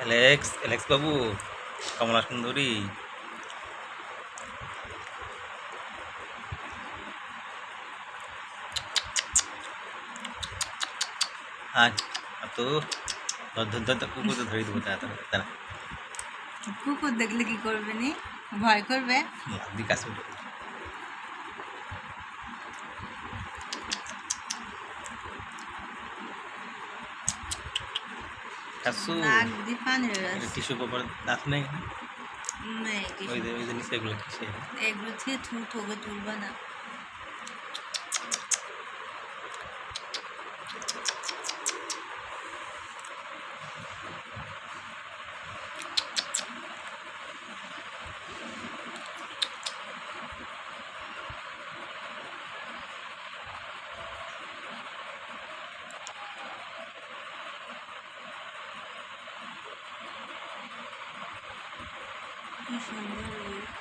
Alex Alex বাবু কমলা সুন্দরী আজ তো কুকুর তো ধরে দেবো তাড়াতাড়ি তারা কুকুর দেখলে কি করবে নি ভয় করবে দি কাসু টিস্যু পেপার দাঁত নেই ওই। যে ওই যে নিচে এগুলো এগুলো থেকে থু থুকে তুলবে না কি সুন্দর